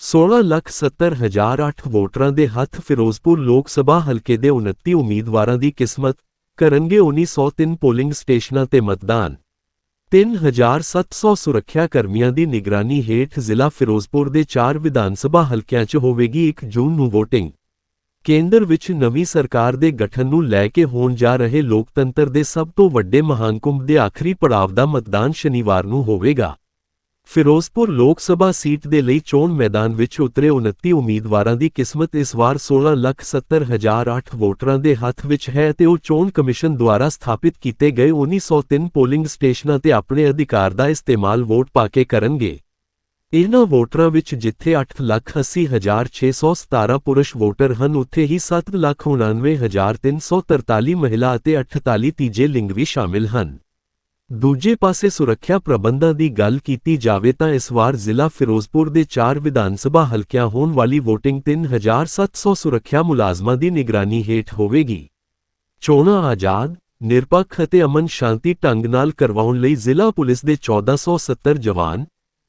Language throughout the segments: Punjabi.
16 ਲੱਖ 70 ਹਜ਼ਾਰ 8 ਵੋਟਰਾਂ ਦੇ ਹੱਥ ਫਿਰੋਜ਼ਪੁਰ ਲੋਕ ਸਭਾ ਹਲਕੇ ਦੇ 29 ਉਮੀਦਵਾਰਾਂ ਦੀ ਕਿਸਮਤ ਕਰਨਗੇ 1903 ਪੋਲਿੰਗ ਸਟੇਸ਼ਨਾਂ ਤੇ ਮਤਦਾਨ। 3700 ਸੁਰੱਖਿਆ ਕਰਮੀਆਂ ਦੀ ਨਿਗਰਾਨੀ ਹੇਠ ਜ਼ਿਲ੍ਹਾ ਫਿਰੋਜ਼ਪੁਰ ਦੇ 4 ਵਿਧਾਨ ਸਭਾ ਹਲਕਿਆਂ 'ਚ ਹੋਵੇਗੀ 1 ਜੂਨ ਨੂੰ VOTING ਕੇਂਦਰ ਵਿੱਚ ਨਵੀਂ ਸਰਕਾਰ ਦੇ ਗਠਨ ਨੂੰ ਲੈ ਕੇ ਹੋਣ ਜਾ ਰਹੇ ਲੋਕਤੰਤਰ ਦੇ ਸਭ ਤੋਂ ਵੱਡੇ ਮਹਾਨਕੁੰਭ ਦੇ ਆਖਰੀ ਪੜਾਅ ਦਾ ਮਤਦਾਨ ਸ਼ਨੀਵਾਰ ਨੂੰ ਹੋਵੇਗਾ। ਫਿਰੋਜ਼ਪੁਰ ਲੋਕ ਸਭਾ ਸੀਟ ਦੇ ਲਈ ਚੋਣ ਮੈਦਾਨ ਵਿੱਚ ਉਤਰੇ 29 ਉਮੀਦਵਾਰਾਂ ਦੀ ਕਿਸਮਤ ਇਸ ਵਾਰ 16 ਲੱਖ 70 ਹਜ਼ਾਰ 8 ਵੋਟਰਾਂ ਦੇ ਹੱਥ ਵਿੱਚ ਹੈ ਤੇ ਉਹ ਚੋਣ ਕਮਿਸ਼ਨ ਦੁਆਰਾ ਸਥਾਪਿਤ ਕੀਤੇ ਗਏ 1903 ਪੋਲਿੰਗ ਸਟੇਸ਼ਨਾਂ ਤੇ ਆਪਣੇ ਅਧਿਕਾਰ ਦਾ ਇਸਤੇਮਾਲ ਵੋਟ ਪਾ ਕੇ ਕਰਨਗੇ। ਇਹਨਾਂ ਵੋਟਰਾਂ ਵਿੱਚ ਜਿੱਥੇ 8 ਲੱਖ 80 ਹਜ਼ਾਰ 617 ਪੁਰਸ਼ ਵੋਟਰ ਹਨ, ਉੱਥੇ ਹੀ 7 ਲੱਖ 99 ਹਜ਼ਾਰ 343 ਮਹਿਲਾ ਅਤੇ 48 ਤੀਜੇ ਲਿੰਗ ਵੀ ਸ਼ਾਮਿਲ ਹਨ। ਦੂਜੇ ਪਾਸੇ ਸੁਰੱਖਿਆ ਪ੍ਰਬੰਧਾਂ ਦੀ ਗੱਲ ਕੀਤੀ ਜਾਵੇ ਤਾਂ ਇਸ ਵਾਰ ਜ਼ਿਲ੍ਹਾ ਫਿਰੋਜ਼ਪੁਰ ਦੇ 4 ਵਿਧਾਨ ਸਭਾ ਹਲਕਿਆਂ ਹੋਣ ਵਾਲੀ VOTING 3700 ਸੁਰੱਖਿਆ ਮੁਲਾਜ਼ਮਾਂ ਦੀ ਨਿਗਰਾਨੀ ਹੇਠ ਹੋਵੇਗੀ। ਚੋਣਾਂ ਆਜ਼ਾਦ, ਨਿਰਪੱਖ ਅਤੇ ਅਮਨ ਸ਼ਾਂਤੀ ਢੰਗ ਨਾਲ ਕਰਵਾਉਣ ਲਈ ਜ਼ਿਲ੍ਹਾ ਪੁਲਿਸ ਦੇ 1470 ਜਵਾਨ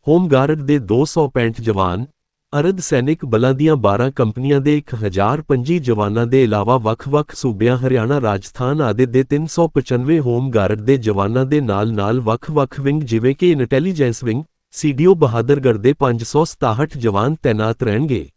ਹੋਮਗਾਰਡ ਦੇ 265 ਜਵਾਨ, ਅਰਧ ਸੈਨਿਕ ਬਲਾਂ ਦੀਆਂ 12 ਕੰਪਨੀਆਂ ਦੇ 1025 ਜਵਾਨਾਂ ਦੇ ਇਲਾਵਾ ਵੱਖ-ਵੱਖ ਸੂਬਿਆਂ ਹਰਿਆਣਾ, ਰਾਜਸਥਾਨ ਆਦਿ ਦੇ 395 ਹੋਮਗਾਰਡ ਦੇ ਜਵਾਨਾਂ ਦੇ ਨਾਲ-ਨਾਲ ਵੱਖ-ਵੱਖ ਵਿੰਗ ਜਿਵੇਂ ਕਿ ਇੰਟੈਲੀਜੈਂਸ ਵਿੰਗ, ਸੀਡੀਓ ਬਹਾਦਰਗੜ੍ਹ ਦੇ 567 ਜਵਾਨ ਤੈਨਾਤ ਰਹਿਣਗੇ।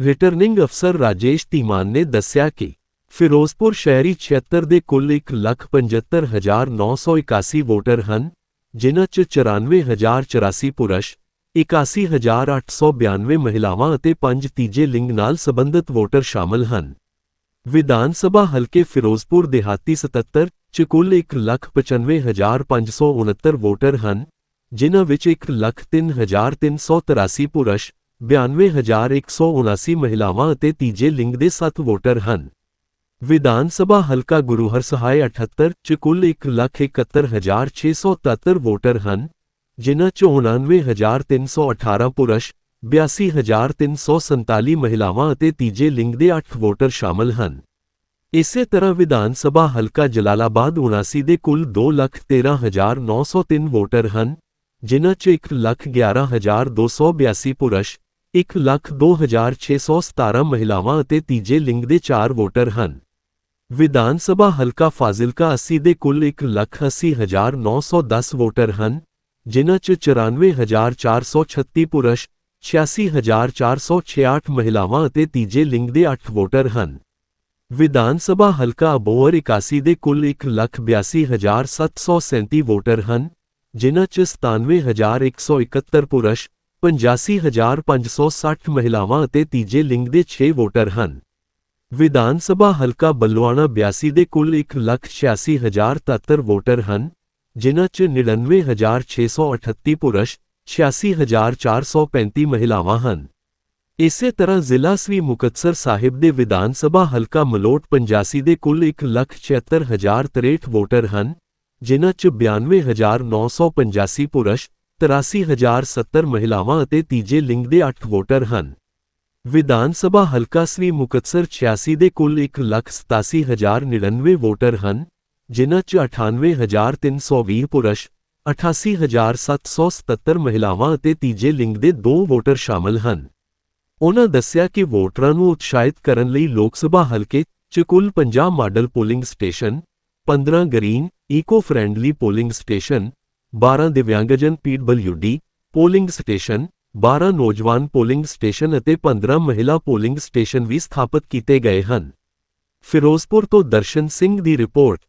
ਰਿਟਰਨਿੰਗ ਅਫਸਰ ਰਾਜੇਸ਼ ਧੀਮਾਨ ਨੇ ਦੱਸਿਆ ਕਿ ਫਿਰੋਜ਼ਪੁਰ ਸ਼ਹਿਰੀ ਖੇਤਰ ਦੇ ਕੁੱਲ 175981 ਵੋਟਰ ਹਨ ਜਿਨ੍ਹਾਂ 'ਚ 94084 ਪੁਰਸ਼ 81892 ਮਹਿਲਾਵਾਂ ਅਤੇ 5 ਤੀਜੇ ਲਿੰਗ ਨਾਲ ਸੰਬੰਧਿਤ ਵੋਟਰ ਸ਼ਾਮਲ ਹਨ। ਵਿਧਾਨ ਸਭਾ ਹਲਕੇ ਫਿਰੋਜ਼ਪੁਰ ਦਿਹਾਤੀ 77 ਚ ਕੁੱਲ 195569 ਵੋਟਰ ਹਨ, ਜਿਨ੍ਹਾਂ ਵਿੱਚ 103383 ਪੁਰਸ਼ 92179 ਮਹਿਲਾਵਾਂ ਅਤੇ ਤੀਜੇ ਲਿੰਗ ਦੇ 7 ਵੋਟਰ ਹਨ। ਵਿਧਾਨ ਸਭਾ ਹਲਕਾ ਗੁਰੂਹਰ ਸਹਾਇ 78 ਚ ਕੁੱਲ 171673 ਵੋਟਰ ਹਨ ਜਿਨ੍ਹਾਂ 'ਚ 99318 ਪੁਰਸ਼ 82347 ਮਹਿਲਾਵਾਂ ਅਤੇ ਤੀਜੇ ਲਿੰਗ ਦੇ 8 ਵੋਟਰ ਸ਼ਾਮਲ ਹਨ ਇਸੇ ਤਰ੍ਹਾਂ ਵਿਧਾਨ ਸਭਾ ਹਲਕਾ ਜਲਾਲਾਬਾਦ 79 ਦੇ ਕੁੱਲ 213903 ਵੋਟਰ ਹਨ ਜਿਨ੍ਹਾਂ 'ਚ 111282 ਪੁਰਸ਼ 102617 ਮਹਿਲਾਵਾਂ ਅਤੇ ਤੀਜੇ ਲਿੰਗ ਦੇ 4 ਵੋਟਰ ਹਨ ਵਿਧਾਨ ਸਭਾ ਹਲਕਾ ਫਾਜ਼ਿਲਕਾ 80 ਦੇ ਕੁੱਲ 180910 ਵੋਟਰ ਹਨ ਜਿਨ੍ਹਾਂ 'ਚ 94436 ਪੁਰਸ਼ 86468 ਮਹਿਲਾਵਾਂ ਅਤੇ ਤੀਜੇ ਲਿੰਗ ਦੇ 8 ਵੋਟਰ ਹਨ ਵਿਧਾਨ ਸਭਾ ਹਲਕਾ ਅਬੋਹਰ 81 ਦੇ ਕੁੱਲ 182737 ਵੋਟਰ ਹਨ ਜਿਨ੍ਹਾਂ 'ਚ 97171 ਪੁਰਸ਼ 85560 ਮਹਿਲਾਵਾਂ ਅਤੇ ਤੀਜੇ ਲਿੰਗ ਦੇ 6 ਵੋਟਰ ਹਨ ਵਿਧਾਨ ਸਭਾ ਹਲਕਾ ਬੱਲੂਆਣਾ 82 ਦੇ ਕੁੱਲ 186073 ਵੋਟਰ ਹਨ, ਜਿਨ੍ਹਾਂ 'ਚ 99638 ਪੁਰਸ਼ 86435 ਮਹਿਲਾਵਾਂ ਹਨ। ਇਸੇ ਤਰ੍ਹਾਂ ਜ਼ਿਲ੍ਹਾ ਸ੍ਰੀ ਮੁਕਤਸਰ ਸਾਹਿਬ ਦੇ ਵਿਧਾਨ ਸਭਾ ਹਲਕਾ ਮਲੋਟ 85 ਦੇ ਕੁੱਲ 176063 ਵੋਟਰ ਹਨ, ਜਿਨ੍ਹਾਂ 'ਚ 92985 ਪੁਰਸ਼ 83070 ਮਹਿਲਾਵਾਂ ਅਤੇ ਤੀਜੇ ਲਿੰਗ ਦੇ 8 ਵੋਟਰ ਹਨ। ਵਿਧਾਨ ਸਭਾ ਹਲਕਾ ਸ੍ਰੀ ਮੁਕਤਸਰ 86 ਦੇ ਕੁੱਲ 187099 ਵੋਟਰ ਹਨ, ਜਿਨ੍ਹਾਂ 'ਚ 98320 ਪੁਰਸ਼ 88777 ਮਹਿਲਾਵਾਂ ਅਤੇ ਤੀਜੇ ਲਿੰਗ ਦੇ 2 ਵੋਟਰ ਸ਼ਾਮਲ ਹਨ। ਉਹਨਾਂ ਦੱਸਿਆ ਕਿ ਵੋਟਰਾਂ ਨੂੰ ਉਤਸ਼ਾਹਿਤ ਕਰਨ ਲਈ ਲੋਕ ਸਭਾ ਹਲਕੇ 'ਚ ਕੁੱਲ 50 model polling station 15 green, eco friendly polling station 12 ਦਿਵਿਆਂਗਜਨ ਪੀਡਬਲਯੂਡੀ ਪੋਲਿੰਗ ਸਟੇਸ਼ਨ 12 ਨੌਜਵਾਨ ਪੋਲਿੰਗ ਸਟੇਸ਼ਨ ਅਤੇ 15 ਮਹਿਲਾ ਪੋਲਿੰਗ ਸਟੇਸ਼ਨ ਵੀ ਸਥਾਪਿਤ ਕੀਤੇ ਗਏ ਹਨ। ਫਿਰੋਜ਼ਪੁਰ ਤੋਂ ਦਰਸ਼ਨ ਸਿੰਘ ਦੀ ਰਿਪੋਰਟ।